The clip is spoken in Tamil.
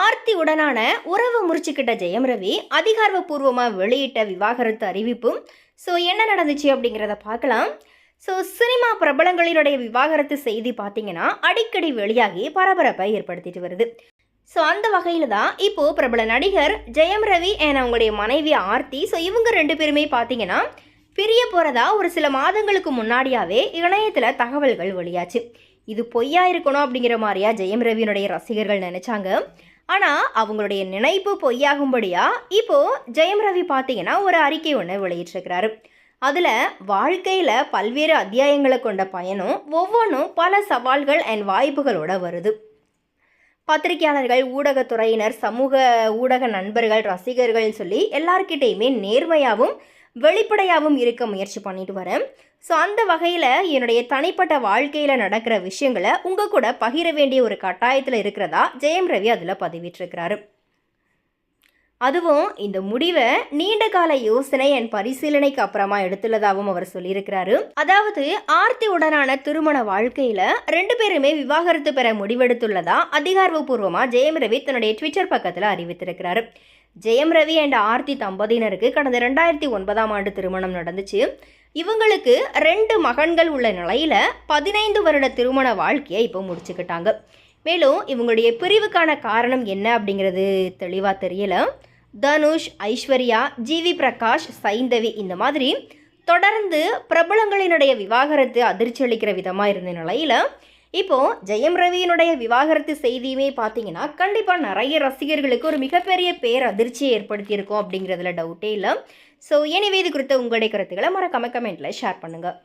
ஆர்த்தி உடனான உறவு முறிச்சுக்கிட்ட ஜெயம் ரவி அதிகாரப்பூர்வமாக வெளியிட்ட விவாகரத்து அறிவிப்பும் ஸோ என்ன நடந்துச்சு அப்படிங்கிறத பார்க்கலாம். ஸோ சினிமா பிரபலங்களினுடைய விவாகரத்து செய்தி பார்த்தீங்கன்னா அடிக்கடி வெளியாகி பரபரப்பை ஏற்படுத்திட்டு வருது. ஸோ அந்த வகையில் தான் இப்போது பிரபல நடிகர் ஜெயம் ரவி and அவங்களுடைய மனைவி ஆர்த்தி ஸோ இவங்க ரெண்டு பேருமே பார்த்தீங்கன்னா பிரிய போகிறதா ஒரு சில மாதங்களுக்கு முன்னாடியாவே இணையத்தில் தகவல்கள் வெளியாச்சு. இது பொய்யா இருக்கணும் அப்படிங்கிற மாதிரியா ஜெயம் ரவியினுடைய ரசிகர்கள் நினைச்சாங்க. ஆனால் அவங்களுடைய நினைப்பு பொய்யாகும்படியா இப்போ ஜெயம் ரவி பார்த்தீங்கன்னா ஒரு அறிக்கை ஒன்று வெளியிட்டிருக்கிறாரு. அதில் வாழ்க்கையில் பல்வேறு அத்தியாயங்களை கொண்ட பயணம் ஒவ்வொன்றும் பல சவால்கள் அண்ட் வாய்ப்புகளோட வருது. பத்திரிகையாளர்கள் ஊடகத்துறையினர் சமூக ஊடக நண்பர்கள் ரசிகர்கள் சொல்லி எல்லார்கிட்டேயுமே நேர்மையாகவும் வெளிப்படையாகவும் இருக்க முயற்சி பண்ணிட்டு வரேன். ஸோ அந்த வகையில் என்னுடைய தனிப்பட்ட வாழ்க்கையில் நடக்கிற விஷயங்களை உங்கள் கூட பகிர வேண்டிய ஒரு கட்டாயத்தில் இருக்கிறதா ஜெயம் ரவி அதில் பதிவிட்டிருக்கிறாரு. அதுவும் இந்த முடிவை நீண்ட கால யோசனை என் பரிசீலனைக்கு அப்புறமா எடுத்துள்ளதாகவும் அவர் சொல்லியிருக்கிறாரு. அதாவது ஆர்த்தி உடனான திருமண வாழ்க்கையில ரெண்டு பேருமே விவாகரத்து பெற முடிவெடுத்துள்ளதா அதிகாரப்பூர்வமா ஜெயம் ரவி தன்னுடைய ட்விட்டர் பக்கத்தில் அறிவித்திருக்கிறாரு. ஜெயம் ரவி அண்ட் ஆர்த்தி தம்பதியினருக்கு கடந்த ரெண்டாயிரத்தி ஒன்பதாம் ஆண்டு திருமணம் நடந்துச்சு. இவங்களுக்கு ரெண்டு மகன்கள் உள்ள நிலையில் பதினைந்து வருட திருமண வாழ்க்கையை இப்போ முடிச்சுக்கிட்டாங்க. மேலும் இவங்களுடைய பிரிவுக்கான காரணம் என்ன அப்படிங்கிறது தெளிவாக தெரியல. தனுஷ் ஐஸ்வர்யா ஜிவி பிரகாஷ் சைந்தவி இந்த மாதிரி தொடர்ந்து பிரபலங்களினுடைய விவாகரத்து அதிர்ச்சி அளிக்கிற விதமாக இருந்த நிலையில் இப்போ ஜெயம் ரவியினுடைய விவாகரத்து செய்தியுமே பார்த்தீங்கன்னா கண்டிப்பாக நிறைய ரசிகர்களுக்கு ஒரு மிகப்பெரிய பேர் அதிர்ச்சியை ஏற்படுத்தியிருக்கோம் அப்படிங்கிறதுல டவுட்டே இல்லை. ஸோ எனவே இது குறித்த உங்களுடைய கருத்துக்களை மறக்காம கமெண்ட்டில் ஷேர் பண்ணுங்கள்